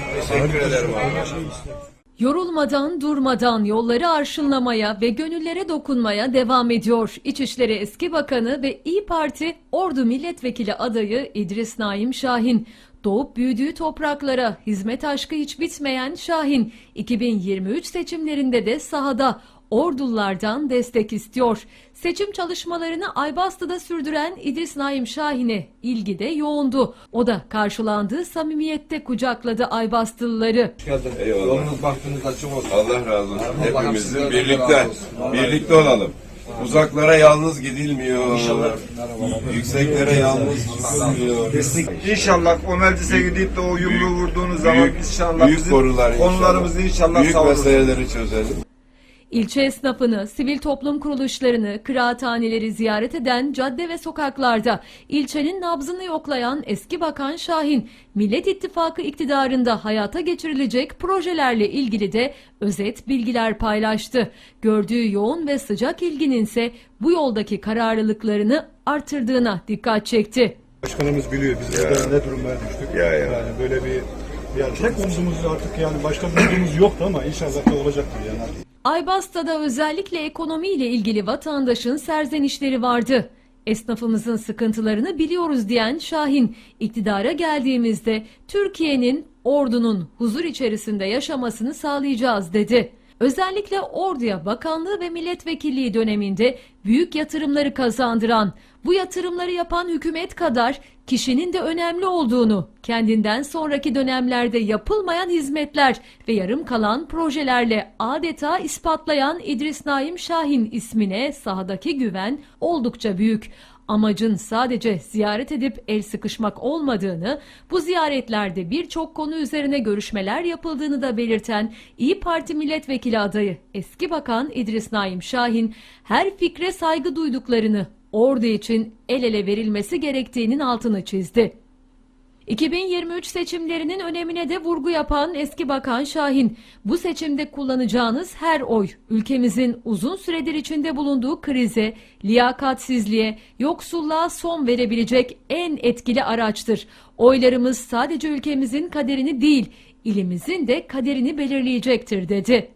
Teşekkür ederim. Yorulmadan durmadan yolları arşınlamaya ve gönüllere dokunmaya devam ediyor. İçişleri Eski Bakanı ve İyi Parti Ordu Milletvekili adayı İdris Naim Şahin. Doğup büyüdüğü topraklara hizmet aşkı hiç bitmeyen Şahin, 2023 seçimlerinde de sahada Ordullardan destek istiyor. Seçim çalışmalarını Aybastı'da sürdüren İdris Naim Şahin'e ilgi de yoğundu. O da karşılandığı samimiyette kucakladı Aybastılıları. Hoş geldin. Eyvallah. Yolunuz baktığınız açık olsun. Allah razı olsun. Hepimizin sizlerden birlikte. Allah birlikte olalım. Uzaklara yalnız gidilmiyor. Merhabalar. Yükseklere yalnız gidilmiyor. İnşallah o meclise gidip de o yumruğu vurduğunuz zaman büyük- inşallah büyük bizim konular inşallah. konularımızı inşallah Büyük savunuruz. meseleleri çözelim. İlçe esnafını, sivil toplum kuruluşlarını, kıraathaneleri ziyaret eden cadde ve sokaklarda ilçenin nabzını yoklayan eski bakan Şahin, Millet İttifakı iktidarında hayata geçirilecek projelerle ilgili de özet bilgiler paylaştı. Gördüğü yoğun ve sıcak ilginin ise bu yoldaki kararlılıklarını artırdığına dikkat çekti. Başkanımız biliyor biz Ya. burada ne durumlara düştük. Ya, ya. Yani böyle bir yani tek umudumuz artık yani başka bir umudumuz yoktu ama inşallah da olacaktır yani. Aybasta'da özellikle ekonomiyle ilgili vatandaşın serzenişleri vardı. Esnafımızın sıkıntılarını biliyoruz diyen Şahin, iktidara geldiğimizde Türkiye'nin ordunun huzur içerisinde yaşamasını sağlayacağız dedi. Özellikle orduya bakanlığı ve milletvekilliği döneminde büyük yatırımları kazandıran, bu yatırımları yapan hükümet kadar kişinin de önemli olduğunu, kendinden sonraki dönemlerde yapılmayan hizmetler ve yarım kalan projelerle adeta ispatlayan İdris Naim Şahin ismine sahadaki güven oldukça büyük. Amacın sadece ziyaret edip el sıkışmak olmadığını, bu ziyaretlerde birçok konu üzerine görüşmeler yapıldığını da belirten İyi Parti milletvekili adayı eski bakan İdris Naim Şahin her fikre saygı duyduklarını, ordu için el ele verilmesi gerektiğinin altını çizdi. 2023 seçimlerinin önemine de vurgu yapan eski bakan Şahin, bu seçimde kullanacağınız her oy ülkemizin uzun süredir içinde bulunduğu krize, liyakatsizliğe, yoksulluğa son verebilecek en etkili araçtır. Oylarımız sadece ülkemizin kaderini değil, ilimizin de kaderini belirleyecektir dedi.